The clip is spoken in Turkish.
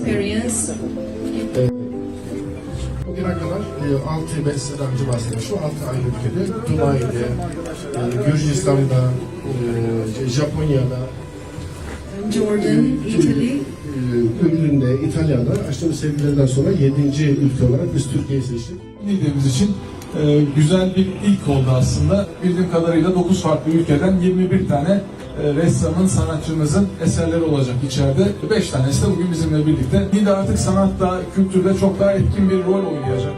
experience. Bugüne kadar e, 6 bestelancı bahsetmiş. Şu 6 ayrı ülkede. Dubai'de, e, Gürcistan'da, e, Japonya'da, Jordan, Italy. e, Ürdün'de, İtalya'da açtığımız sergilerden sonra 7. ülke olarak biz Türkiye'yi seçtik. Bildiğimiz için e, güzel bir ilk oldu aslında. Bildiğim kadarıyla 9 farklı ülkeden 21 tane e, ressamın, sanatçımızın eserleri olacak içeride. 5 tanesi de bugün bizimle birlikte. Yine artık sanatta, kültürde çok daha etkin bir rol oynayacak.